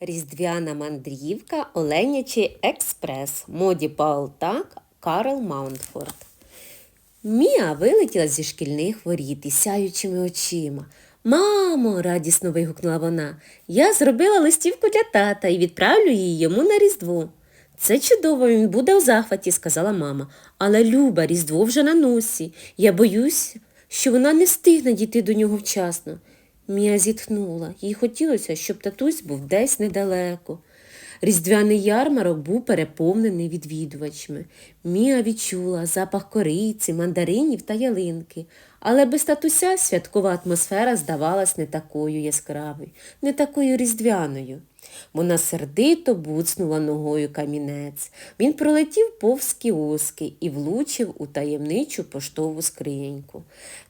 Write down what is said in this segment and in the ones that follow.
Різдвяна мандрівка Оленячий експрес моді Паултак Карл Маунтфорд. Мія вилетіла зі шкільних воріт із сяючими очима. Мамо, радісно вигукнула вона, я зробила листівку для тата і відправлю її йому на Різдво. Це чудово, він буде у захваті, сказала мама. Але Люба, Різдво вже на носі. Я боюсь, що вона не встигне дійти до нього вчасно. Мія зітхнула. Їй хотілося, щоб татусь був десь недалеко. Різдвяний ярмарок був переповнений відвідувачами. Мія відчула запах кориці, мандаринів та ялинки, але без татуся святкова атмосфера здавалась не такою яскравою, не такою різдвяною. Вона сердито буцнула ногою камінець. Він пролетів повз кіоски і влучив у таємничу поштову скриньку.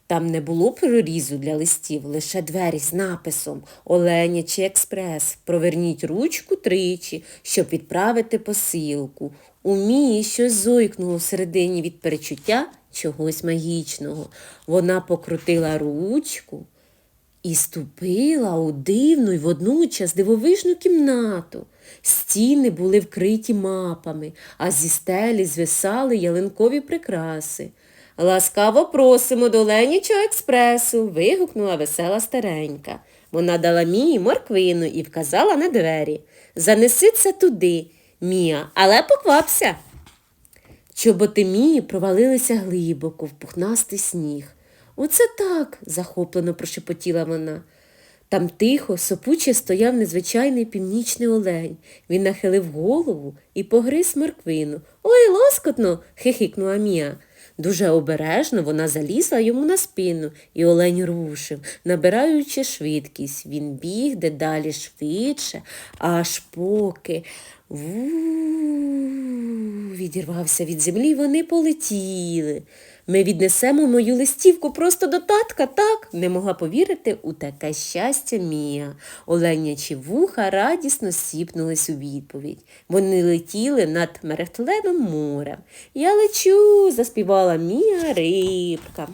Там не було прорізу для листів, лише двері з написом Оленячий експрес. Проверніть ручку тричі, щоб відправити посилку. У Мії щось зойкнуло всередині від перечуття чогось магічного. Вона покрутила ручку і ступила у дивну й водночас дивовижну кімнату. Стіни були вкриті мапами, а зі стелі звисали ялинкові прикраси. Ласкаво просимо до Ленічого експресу. вигукнула весела старенька. Вона дала Мії морквину і вказала на двері. Занеси це туди, Мія, але поквапся. Чоботи Мії провалилися глибоко в пухнастий сніг. Оце так, захоплено прошепотіла вона. Там тихо, сопуче стояв незвичайний північний олень. Він нахилив голову і погриз морквину. Ой, лоскотно. хихикнула Мія. Дуже обережно вона залізла йому на спину, і олень рушив, набираючи швидкість. Він біг дедалі швидше, аж поки ву відірвався від землі, вони полетіли. Ми віднесемо мою листівку просто до татка, так? Не могла повірити у таке щастя Мія. Оленячі вуха радісно сіпнулись у відповідь. Вони летіли над мерехтливим морем. Я лечу, заспівала Мія рибка.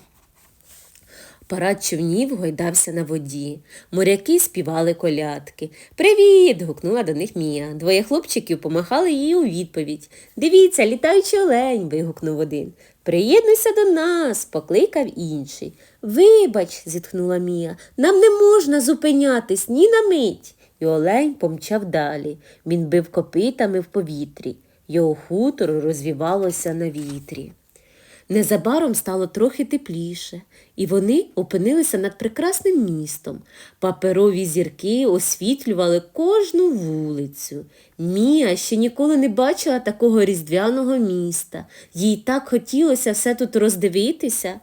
Парад човнів гойдався на воді. Моряки співали колядки. Привіт! гукнула до них Мія. Двоє хлопчиків помахали їй у відповідь. Дивіться, літаючий олень. вигукнув один. Приєднуйся до нас, покликав інший. Вибач, зітхнула Мія, нам не можна зупинятись ні на мить. І олень помчав далі. Він бив копитами в повітрі. Його хутро розвівалося на вітрі. Незабаром стало трохи тепліше, і вони опинилися над прекрасним містом. Паперові зірки освітлювали кожну вулицю. Мія ще ніколи не бачила такого різдвяного міста. Їй так хотілося все тут роздивитися.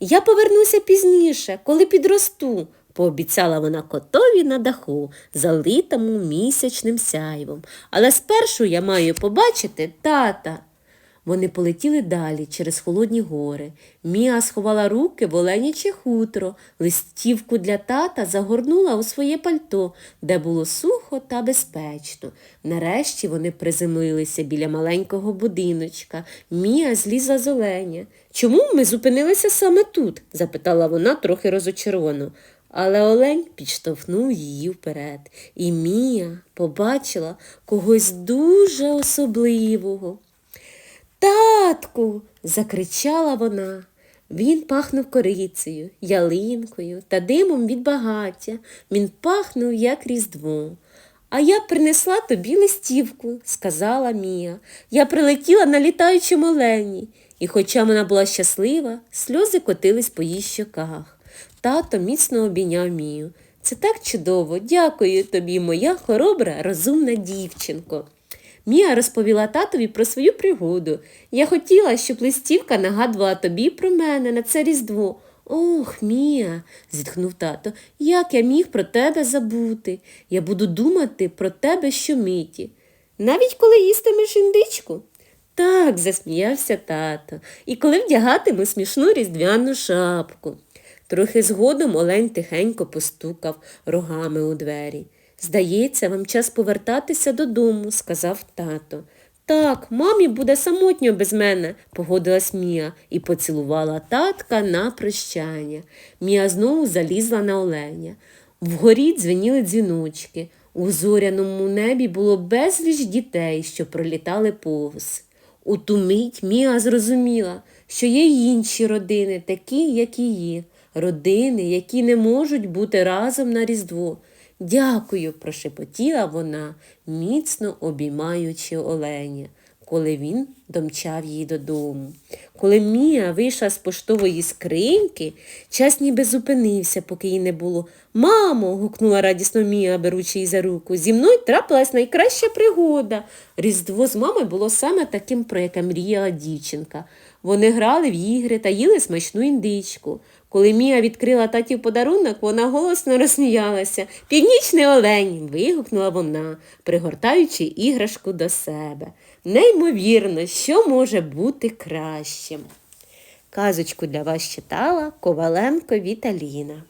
Я повернуся пізніше, коли підросту, пообіцяла вона котові на даху, залитому місячним сяйвом. Але спершу я маю побачити тата. Вони полетіли далі через холодні гори. Мія сховала руки в оленяче хутро, листівку для тата загорнула у своє пальто, де було сухо та безпечно. Нарешті вони приземлилися біля маленького будиночка. Мія злізла з оленя. Чому ми зупинилися саме тут? запитала вона трохи розочаровано. Але Олень підштовхнув її вперед, і Мія побачила когось дуже особливого. Татку. закричала вона. Він пахнув корицею, ялинкою та димом від багаття. Він пахнув, як різдво. А я принесла тобі листівку, сказала Мія. Я прилетіла на літаючому олені. І, хоча вона була щаслива, сльози котились по її щоках. Тато міцно обійняв Мію. Це так чудово, дякую тобі, моя хоробра, розумна дівчинко. Мія розповіла татові про свою пригоду. Я хотіла, щоб листівка нагадувала тобі про мене на це різдво. Ох, Мія, зітхнув тато, як я міг про тебе забути. Я буду думати про тебе щомиті. Навіть коли їстимеш індичку? Так, засміявся тато, і коли вдягатиму смішну різдвяну шапку. Трохи згодом Олень тихенько постукав рогами у двері. Здається, вам час повертатися додому, сказав тато. Так, мамі буде самотньо без мене, погодилась Мія і поцілувала татка на прощання. Мія знову залізла на оленя. Вгорі дзвеніли дзвіночки. У зоряному небі було безліч дітей, що пролітали повз. У ту мить Міа зрозуміла, що є й інші родини, такі, як її, родини, які не можуть бути разом на Різдво. Дякую, прошепотіла вона, міцно обіймаючи оленя, коли він домчав її додому. Коли Мія вийшла з поштової скриньки, час ніби зупинився, поки її не було. Мамо. гукнула радісно Мія, беручи її за руку. Зі мною трапилась найкраща пригода. Різдво з мамою було саме таким, про яке мріяла дівчинка. Вони грали в ігри та їли смачну індичку. Коли Мія відкрила татів подарунок, вона голосно розсміялася. Північний олень. вигукнула вона, пригортаючи іграшку до себе. Неймовірно, що може бути кращим. Казочку для вас читала Коваленко Віталіна.